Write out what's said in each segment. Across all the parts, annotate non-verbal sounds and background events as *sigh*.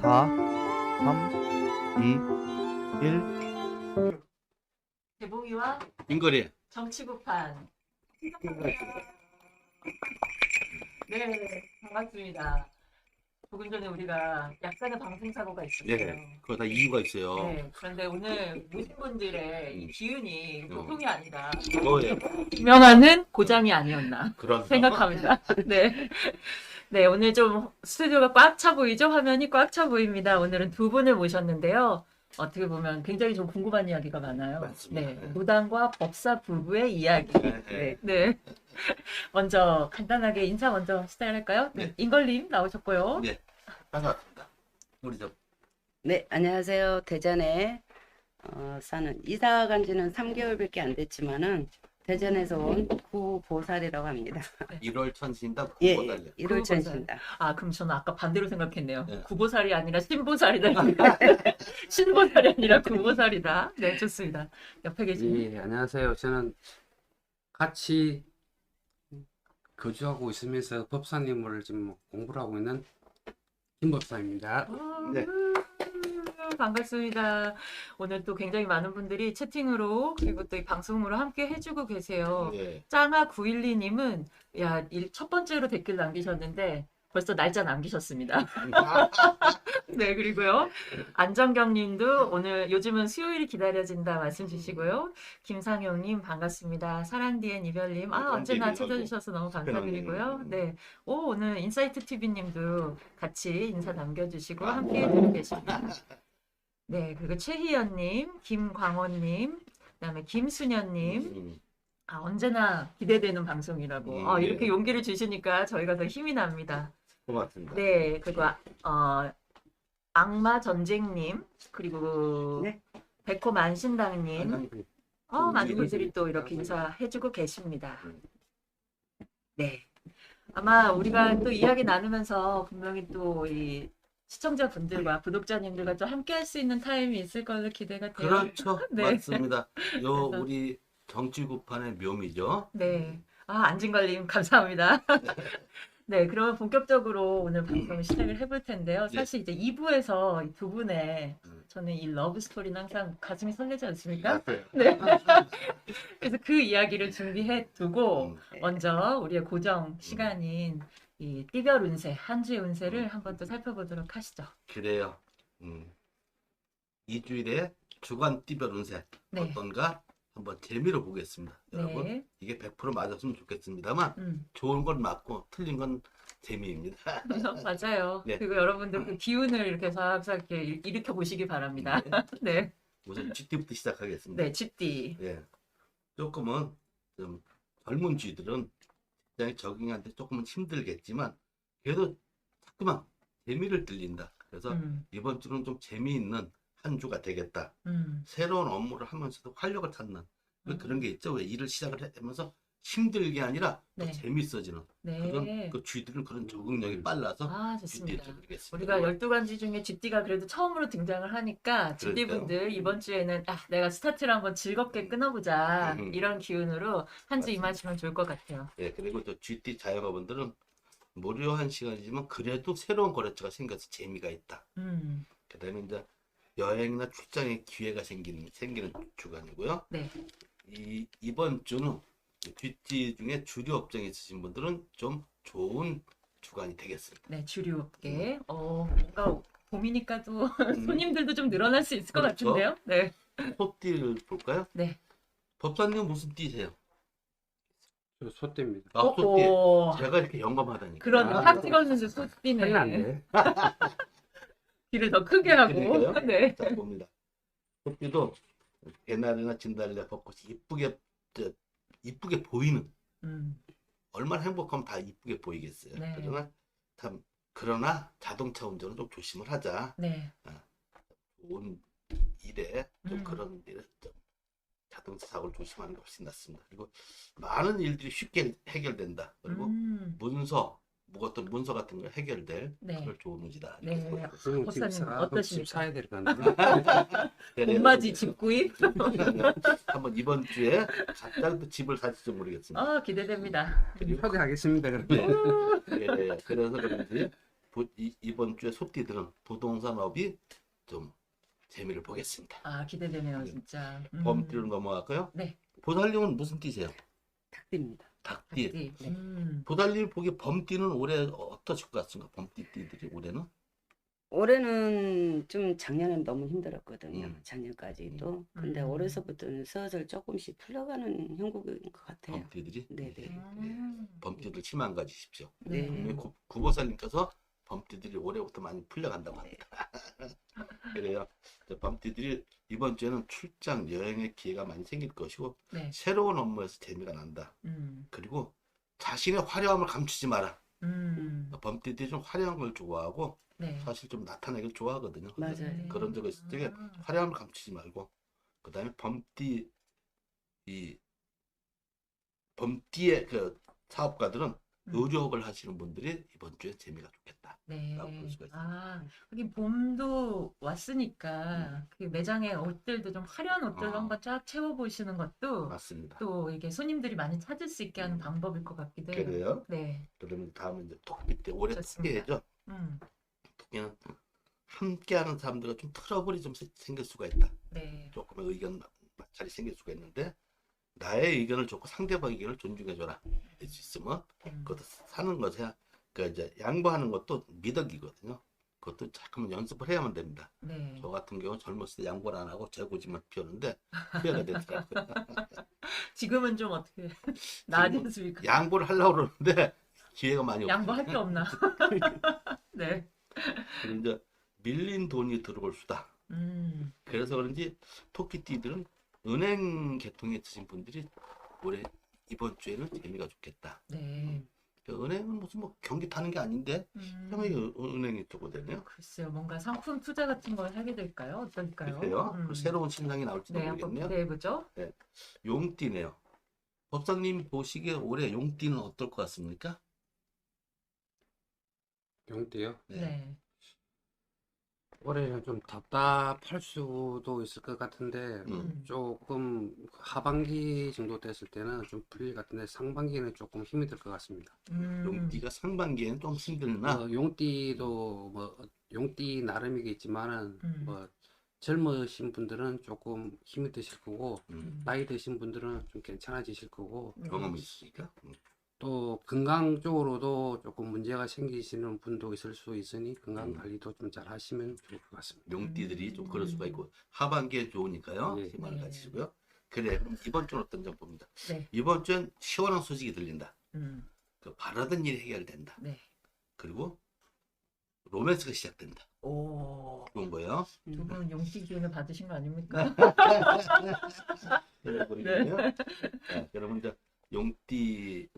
4, 3, 2, 1. 대봉이와 인거리. 정치구판. 네, 반갑습니다. 조금 전에 우리가 약간의 방송 사고가 있었어요. 네. 그거 다 이유가 있어요. 네, 그런데 오늘 모신 분들의 이 음. 기운이 어. 보통이 아니다. 뭐예요? 명하는 고장이 아니었나 그런 생각합니다. *laughs* 네. 네, 오늘 좀 스튜디오가 꽉 차 보이죠? 화면이 꽉 차 보입니다. 오늘은 두 분을 모셨는데요. 어떻게 보면 굉장히 좀 궁금한 이야기가 많아요. 맞습니다. 네, 네. 무당과 법사 부부의 이야기. 네, 네, 네. 네. *laughs* 먼저 간단하게 인사 먼저 시작할까요? 네, 네. 인걸님 나오셨고요. 네. 반갑습니다. 우리 저 네, 안녕하세요. 대전에 어, 사는 이사 간 지는 3개월밖에 안 됐지만은 대전에서 온 구보살이라고 합니다. 1월 천신다 예, 구보달려. 예 1월 구보살. 천신다. 아, 그럼 저는 아까 반대로 생각했네요. 네. 구보살이 아니라 신보살이다. *laughs* 신보살이 아니라 구보살이다. 네, 좋습니다. 옆에 계신 예, 안녕하세요. 저는 같이 거주하고 있으면서 법사님을 지금 공부를 하고 있는 김법사입니다. 네. 아, 반갑습니다. 오늘 또 굉장히 많은 분들이 채팅으로 그리고 또 이 방송으로 함께 해주고 계세요. 네. 짱아 912님은 야, 일- 첫 번째로 댓글 남기셨는데 벌써 날짜 남기셨습니다. *laughs* 네, 그리고요. 안정경 님도 오늘 요즘은 수요일이 기다려진다 말씀 주시고요. 김상영 님 반갑습니다. 사랑 뒤엔 이별 님. 아, 언제나 님 찾아주셔서 너무 감사드리고요. 네. 오, 오늘 인사이트 TV 님도 같이 인사 남겨 주시고 함께 해 주고 계십니다. *laughs* 네, 그리고 최희연 님, 김광원 님, 그다음에 김수년 님. 음, 아, 언제나 기대되는 방송이라고. 음, 아, 네. 이렇게 용기를 주시니까 저희가 더 힘이 납니다. 고맙습니다. 네, 그리고 아- 어, 악마 전쟁님 그리고 네. 백호 만신당님, 음, 어, 많은 음, 분들이 또 이렇게 인사해주고 계십니다. 음. 네, 아마 우리가 또 이야기 나누면서 분명히 또 이 시청자분들과 구독자님들과 또 함께 할 수 있는 타임이 있을 걸로 기대가 돼요. 그렇죠. *laughs* 네. 맞습니다. 요 그래서- 우리 정치구판의 묘미죠. 네. 아, 안진걸님, 감사합니다. *laughs* 네, 그러면 본격적으로 오늘 방송을 시작을 해볼 텐데요. 네. 사실 이제 2부에서 이두 분의 음. 저는 이 러브 스토리는 항상 가슴이 설레지 않습니까? 맞아요. 네. *laughs* 그래서 그 이야기를 준비해 두고 음, 먼저 우리의 고정 시간인 이 띠별 운세, 한 주의 운세를 음. 한번 또 살펴보도록 하시죠. 그래요. 음. 이주일에 주간 띠별 운세 네. 어떤가 한번 재미로 보겠습니다. 여러분 네. 이게 100% 맞았으면 좋겠습니다만 음. 좋은 건 맞고 틀린 건 재미입니다. *laughs* 맞아요. 네. 그리고 여러분들 그 기운을 이렇게 싹싹 이렇게 일- 일으켜 보시기 바랍니다. 네. *laughs* 우선 쥐띠부터 시작하겠습니다. 네, 쥐띠. 예. 조금은 좀 젊은 쥐들은 굉장히 적응하는데 조금은 힘들겠지만 그래도 자꾸만 재미를 들린다. 그래서 음. 이번 주는 좀 재미있는 한 주가 되겠다. 음. 새로운 업무를 하면서도 활력을 찾는 그- 음. 그런 게 있죠. 왜 일을 시작을 하면서 힘들게 아니라 또 네. 재밌어지는 네. 그런 그 쥐들은 그런 적응력이 빨라서 아, 좋습니다. 우리가 12간지 중에 쥐띠가 그래도 처음으로 등장을 하니까 쥐띠 분들 이번 주에는 아, 내가 스타트를 한번 즐겁게 끊어보자 음. 이런 기운으로 한 주. 임하시면 좋을 것 같아요. 예, 그리고 또 쥐띠 자영업원들은 무료한 시간이지만 그래도 새로운 거래처가 생겨서 재미가 있다. 음, 그다음에 이제 여행이나 출장의 기회가 생기는 생기는 주간이고요. 네. 이 이번 주는 쥐띠 중에 주류 업종에 있으신 분들은 좀 좋은 주간이 되겠습니다. 네, 주류 업계. 어, 뭔가 봄이니까 또 음. 손님들도 좀 늘어날 수 있을 것 그렇죠. 같은데요. 네. 소띠를 볼까요? 네. 법사님 무슨 띠세요? 저 소띠입니다. 아, 소띠. 오, 제가 이렇게 영감하다니까. 그런 아, 확 찍었는데 큰일 소띠네. 났네. *laughs* 귀를 더 크게 하고. 그러니까요. 네. 자 봅니다. 소띠도 개나리나 진달래 벚꽃이 이쁘게 저, 이쁘게 보이는 음, 얼마나 행복하면 다 이쁘게 보이겠어요. 네. 그러나 참 그러나 자동차 운전은 좀 조심을 하자. 네. 좋은 일에 좀 음. 그런 일에 좀 자동차 사고를 조심하는 게 훨씬 낫습니다. 그리고 많은 일들이 쉽게 해결된다. 그리고 음, 문서, 뭐 어떤 문서 같은 거 해결될 네. 그럴 좋은 운이다. 네. 목사님 사- 어떠십니까? 집 사야 될 건데. 봄맞이 집 구입? 한번 이번 주에 또 집을 사실지 모르겠습니다. 아, 기대됩니다. 그리고 초대하겠습니다. 그러면. 예, 그래서 그런지 보- 이, 이번 주에 소띠들은 부동산업이 좀 재미를 보겠습니다. 아 기대되네요 진짜. 음. 범띠로 넘어갈까요? 네. 보살님은 무슨 띠세요? 닭띠입니다. 닭띠. 닭띠. 네. 음. 보살님 보기 범띠는 올해 어떠실 것 같습니까? 범띠 띠들이 올해는? 올해는 좀 작년엔 너무 힘들었거든요. 음. 작년까지도. 근데 음. 올해서부터는 슬슬 조금씩 풀려가는 형국인 것 같아요. 범띠들이? 네네. 음. 범띠들 희망 가지십시오. 네. 우리 구- 구보살님께서 범띠들이 올해부터 많이 풀려간다고 합니다. *laughs* 그래요. 범띠들이 이번 주에는 출장 여행의 기회가 많이 생길 것이고 네. 새로운 업무에서 재미가 난다. 음. 그리고 자신의 화려함을 감추지 마라. 음. 범띠들이 좀 화려한 걸 좋아하고 네. 사실 좀 나타내길 좋아하거든요. 맞아요. 네. 그런 적이 있을 적에 아. 화려함을 감추지 말고 그다음에 범띠 이 범띠의 그 사업가들은 음. 의료업을 하시는 분들이 이번 주에 재미가 좋겠다. 네. 라고 볼 수가 있습니다. 아, 하긴 봄도 왔으니까 그 매장의 옷들도 좀 화려한 옷들로 음. 어. 한번 쫙 채워보시는 것도 맞습니다. 또 이게 손님들이 많이 찾을 수 있게 하는 방법일 것 같기도 해요. 그래요. 네. 그러면 다음은 이제 토끼 올해 좋습니다. 토끼죠. 음. 토끼는 함께하는 사람들과 좀 트러블이 좀 세- 생길 수가 있다. 네. 조금의 의견 마찰이 생길 수가 있는데 나의 의견을 좋고 상대방의 의견을 존중해줘라. 할수 있으면 음. 그것도 사는 것에 그 이제 양보하는 것도 미덕이거든요. 그것도 잠깐만 연습을 해야만 됩니다. 네. 저 같은 경우 젊었을 때 양보를 안 하고 재고집만 피웠는데 후회가 되더라고요. *laughs* 지금은 좀 어떻게 *laughs* 나아졌습니까? 양보를 하려고 그러는데 *laughs* 기회가 많이 없어요. 양보할 게 없나? 네. 그리고 이제 밀린 돈이 들어올 수다. 음. 그래서 그런지 토끼띠들은 은행 계통에 있으신 분들이 올해 이번 주에는 재미가 좋겠다. 네. 그 은행은 무슨 뭐 경기 타는 게 아닌데 음. 형이 은행이 두고 되네요. 글쎄요, 뭔가 상품 투자 같은 걸 하게 될까요? 어떨까요? 그래요? 음. 그 새로운 신상이 나올지도 네, 모르겠네요. 기대해 보죠. 용띠네요. 법사님 보시기에 올해 용띠는 어떨 것 같습니까? 용띠요. 네. 네. 올해는 좀 답답할 수도 있을 것 같은데 음. 조금 하반기 정도 됐을 때는 좀 풀릴 것 같은데 상반기에는 조금 힘이 들 것 같습니다. 음. 용띠가 상반기에는 좀 힘들나? 뭐 용띠도 뭐 용띠 나름이겠지만은 음. 뭐 젊으신 분들은 조금 힘이 드실 거고 음, 나이 드신 분들은 좀 괜찮아지실 거고 음. 경험이 있으니까. 음. 또 건강 쪽으로도 조금 문제가 생기시는 분도 있을 수 있으니 건강 음. 관리도 좀 잘 하시면 좋을 것 같습니다. 용띠들이 좀 그럴 수가 있고 하반기에 좋으니까요. 네. 희망을 네. 가지시고요. 그래 그럼 이번 주는 어떤 점 봅니다. 네. 이번 주엔 시원한 소식이 들린다. 음. 그 바라던 일이 해결된다. 네. 그리고 로맨스가 시작된다. 오. 그런 거예요. 음. 두분 용띠 기운을 받으신 거 아닙니까? *laughs* 그러거든요. 자, 여러분 이제 용띠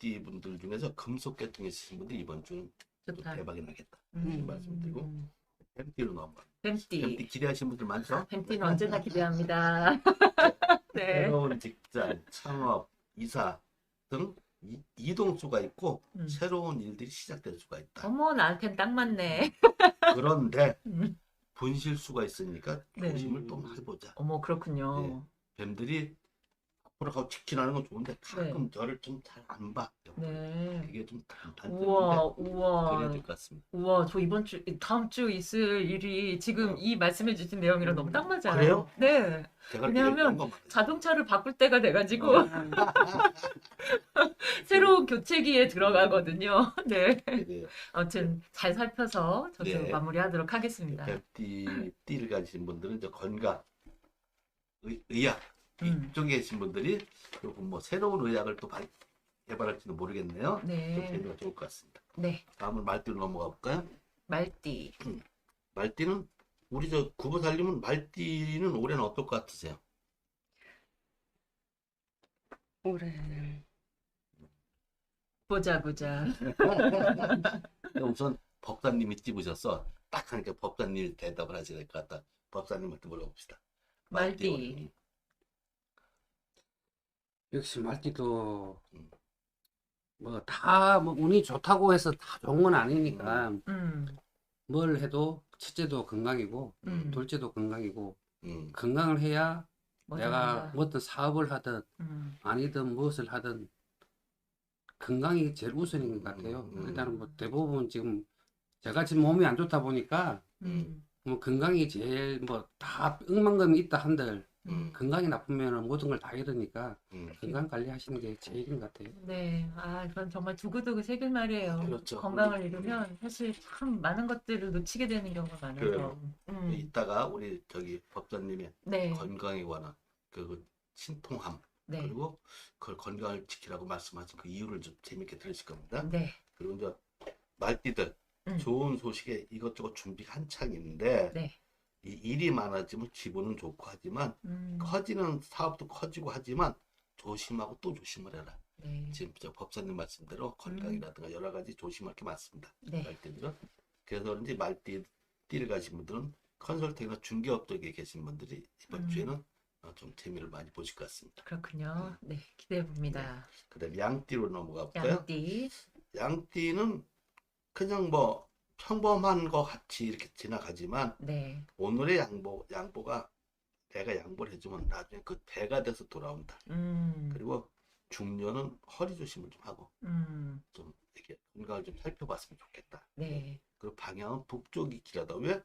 띠 분들 중에서 금속 계통에 있으신 분들 이번 주는 또 좋다. 대박이 나겠다. 음. 말씀드리고. 뱀띠로 넘어가. 뱀띠. 뱀띠 기대하시는 분들 많죠? 뱀띠는 언제나 기대합니다. *laughs* 네. 새로운 직장, 창업, 이사 등 이, 이동 수가 있고 음. 새로운 일들이 시작될 수가 있다. 어머, 나한텐 딱 맞네. *laughs* 그런데 음. 분실 수가 있으니까 네. 조심을 또 해보자. 어머, 그렇군요. 뱀들이 가고 직진하는 건 좋은데 가끔 저를 좀 잘안 봐. 네. 그게 좀 단- 단점인데 우와, 그래야 우와. 될것 같습니다. 우와, 저 이번 주, 다음 주 있을 일이 지금 이 말씀해 주신 내용이랑 너무 딱 맞아요. 그래요? 네. 왜냐하면. 자동차를 바꿀 때가 돼가지고 어. *laughs* 새로운 교체기에 들어가거든요. *laughs* 네. 그래요. 아무튼 잘 살펴서 저도 네. 마무리하도록 하겠습니다. 뱀띠 띠를 가지신 분들은 이제 건강, 의, 의학 음. 이쪽에 계신 분들이 조금 뭐 새로운 의학을 또 발- 개발할지도 모르겠네요. 좀 네. 재미가 좋을 것 같습니다. 네. 다음은 말띠로 넘어가 볼까요? 말띠. 말띠는 우리 저 구보 살림은 말띠는 올해는 어떨 것 같으세요? 올해 보자 보자. 우선 법사님이 찝으셨어. 딱 하니까 법사님 대답을 하셔야 될 것 같다. 법사님한테 물어봅시다. 말띠. 올해. 역시 말띠도 음. 뭐다 뭐 운이 좋다고 해서 다 좋은 건 아니니까 음. 뭘 해도 첫째도 건강이고 음. 둘째도 건강이고 음, 건강을 해야 뭐다, 내가 뭐다. 어떤 사업을 하든 음. 아니든 무엇을 하든 건강이 제일 우선인 것 같아요. 음. 일단은 뭐 대부분 지금 제가 지금 몸이 안 좋다 보니까 음. 뭐 건강이 제일 뭐다 억만금이 있다 한들 음. 건강이 나쁘면 모든 걸 다 잃으니까 음. 건강 관리하시는 게 제일인 것 같아요. 네, 아, 그건 정말 두고두고 새길 말이에요. 그렇죠. 건강을 잃으면 사실 참 많은 것들을 놓치게 되는 경우가 많아서. 그래요. 음, 이따가 우리 저기 법사님의 네, 건강에 관한 그 신통함 네, 그리고 그 건강을 지키라고 말씀하신 그 이유를 좀 재밌게 들으실 겁니다. 네, 그리고 이제 말띠들 음. 좋은 소식에 이것저것 준비가 한창 있는데 네. 이 일이 많아지면 기분은 좋고 하지만 음, 커지는 사업도 커지고 하지만 조심하고 또 조심을 해라. 네, 지금 저 법사님 말씀대로 건강이라든가 여러 가지 조심할 게 많습니다. 네, 말띠들은 그래서 그런지 말띠 띠를 가신 분들은 컨설팅이나 중개업 쪽에 계신 분들이 이번 음. 주에는 어, 좀 재미를 많이 보실 것 같습니다. 그렇군요. 네, 기대해 봅니다. 그다음 양띠로 넘어가 볼까요? 양띠, 양띠는 그냥 뭐 평범한 거 같이 이렇게 지나가지만 네, 오늘의 양보 양보가 내가 양보를 해주면 나중에 그 배가 돼서 돌아온다. 음, 그리고 중년은 허리 조심을 좀 하고 음, 좀 이렇게 건강을 좀 살펴봤으면 좋겠다. 네, 그리고 방향은 북쪽이 길하다. 왜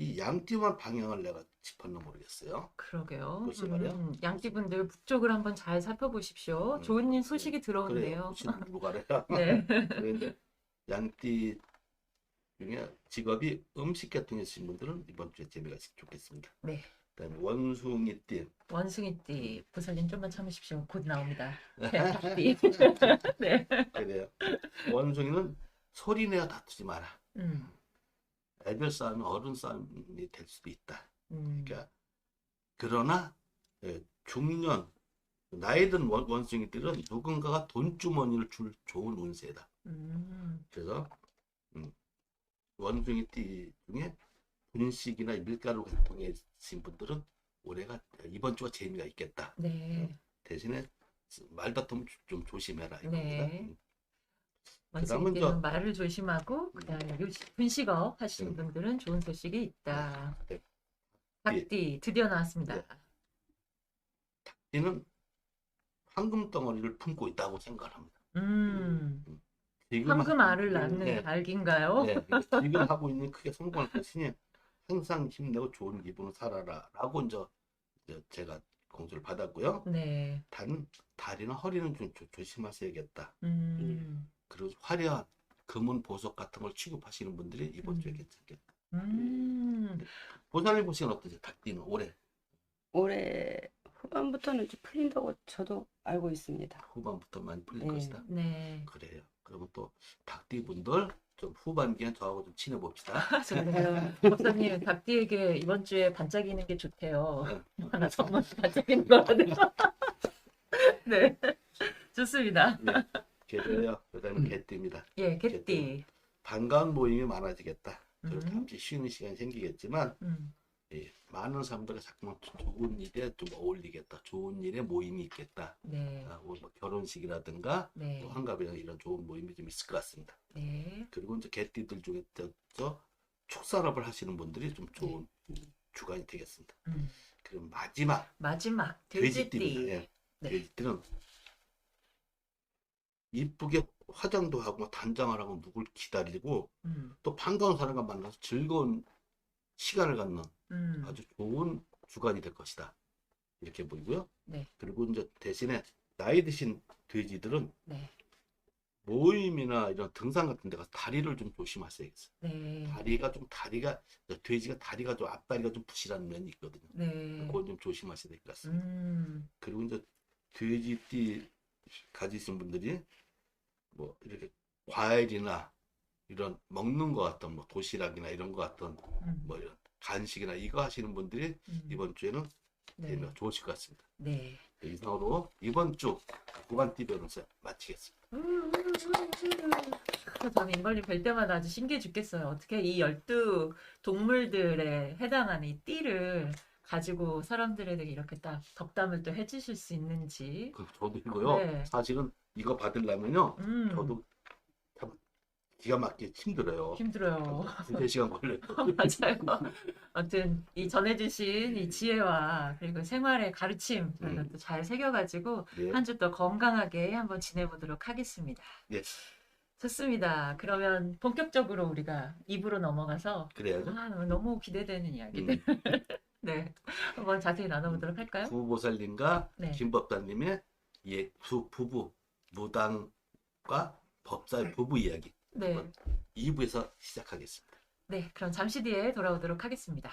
이 양띠만 방향을 내가 짚었나 모르겠어요. 그러게요. 글쎄 말이야. 음, 양띠분들 북쪽을 한번 잘 살펴보십시오. 음, 좋은 일 음, 소식이. 들어오는데요. 무슨 누가래요? *laughs* 네, 그런데 양띠 중에 직업이 음식 계통에 계신 분들은 이번 주에 재미가 있으면 좋겠습니다. 네. 그다음에 원숭이띠 원숭이띠, 보살님 좀만 참으십시오. 곧 나옵니다. *laughs* 뱀띠. *laughs* 네, 그래요. 원숭이는 소리 내어 다투지 마라. 음, 애별 싸움이 어른 싸움이 될 수도 있다. 음, 그러니까 그러나 예, 중년 나이 든 원- 원숭이들은 누군가가 돈 주머니를 줄 좋은 운세다. 음, 그래서 음, 원숭이띠 중에 분식이나 밀가루 계신 분들은 올해가 이번 주가 재미가 있겠다. 네, 대신에 말다툼 좀 조심해라 이겁니다. 네. 음, 원숭이띠는 저- 말을 조심하고 그다음에 요- 분식업 하시는 음. 분들은 좋은 소식이 있다. 네. 닭띠 드디어 나왔습니다. 네. 이는 황금 덩어리를 품고 있다고 생각합니다. 음, 지금 황금 하- 알을 낳는 네, 알기인가요? 네, 지금 하고 있는 크게 성공할 것이니 항상 힘내고 좋은 기분을 살아라라고 이제 제가 공수를 받았고요. 네, 단 다리나 허리는 좀 조, 조심하셔야겠다. 음, 그리고 화려한 금은 보석 같은 걸 취급하시는 분들이 이번 주에 음. 괜찮겠다. 음, 보살님 보시기엔 어떠세요? 닭띠는 올해 올해 후반부터는 좀 풀린다고 저도 알고 있습니다. 후반부터 많이 풀릴 네. 것이다. 네. 그래요. 그러면 또 닭띠 분들 좀 후반기엔 저하고 좀 친해 봅시다. 저는요, *laughs* 법사님 닭띠에게 이번 주에 반짝이는 게 좋대요. 네. 하나 선물 반짝이는 거거든요. *laughs* 네, 좋습니다. 개돼요. 그다음에 음. 개띠입니다. 예, 개띠. 반가운 모임이 많아지겠다. 또 음. 잠시 쉬는 시간이 생기겠지만 음, 예, 많은 사람들과 자꾸만 좋은 일에 좀 어울리겠다. 좋은 일에 모임이 있겠다. 네, 아, 뭐 결혼식이라든가 네, 또 환갑이나 이런 좋은 모임이 좀 있을 것 같습니다. 네, 그리고 이제 개띠들 중에 저, 저 축산업을 하시는 분들이 좀 좋은 주간이 되겠습니다. 음. 그리고 마지막 마지막. 돼지띠. 예. 네. 돼지띠는 이쁘게 화장도 하고 뭐 단장을 하고 누굴 기다리고 음, 또 반가운 사람과 만나서 즐거운 시간을 갖는 음, 아주 좋은 주간이 될 것이다. 이렇게 보이고요. 네. 그리고 이제 대신에 나이 드신 돼지들은 네, 모임이나 이런 등산 같은 데 가서 다리를 좀 조심하셔야겠어요. 네, 다리가 좀 다리가 돼지가 다리가 좀 앞다리가 좀 부실한 면이 있거든요. 네, 그건 좀 조심하셔야 될 것 같습니다. 음, 그리고 이제 돼지띠 가지신 분들이 뭐 이렇게 과일이나 이런 먹는 것 같던 뭐 도시락이나 이런 것 같던 음, 뭐 이런 간식이나 이거 하시는 분들이 음, 이번 주에는 네, 재미가 좋으실 것 같습니다. 네. 네, 이상으로 이번 주 구간띠 변호사 마치겠습니다. 아, 저는 인벌님 뵐 때마다 아주 신기해 죽겠어요. 어떻게 이 열두 동물들에 해당하는 이 띠를 가지고 사람들에게 이렇게 딱 덕담을 또 해주실 수 있는지. 그 저도 이거요. 네. 사실은 이거 받으려면요. 음, 저도 참 기가 막히게 힘들어요. 힘들어요. 두세 시간 걸려요. *laughs* 맞아요. 아무튼 이 전해주신 이 지혜와 그리고 생활의 가르침 저희가 음. 또잘 새겨가지고 네. 한주더 건강하게 한번 지내보도록 하겠습니다. 예. 좋습니다. 그러면 본격적으로 우리가 입으로 넘어가서 그래야죠. 아, 너무 기대되는 이야기들. 음. *laughs* 네, 한번 자세히 나눠보도록 할까요? 구보살님과 네. 김법사님의 예, 두 부부 무당과 법사의 부부 이야기 네, 2부에서 시작하겠습니다. 네, 그럼 잠시 뒤에 돌아오도록 하겠습니다.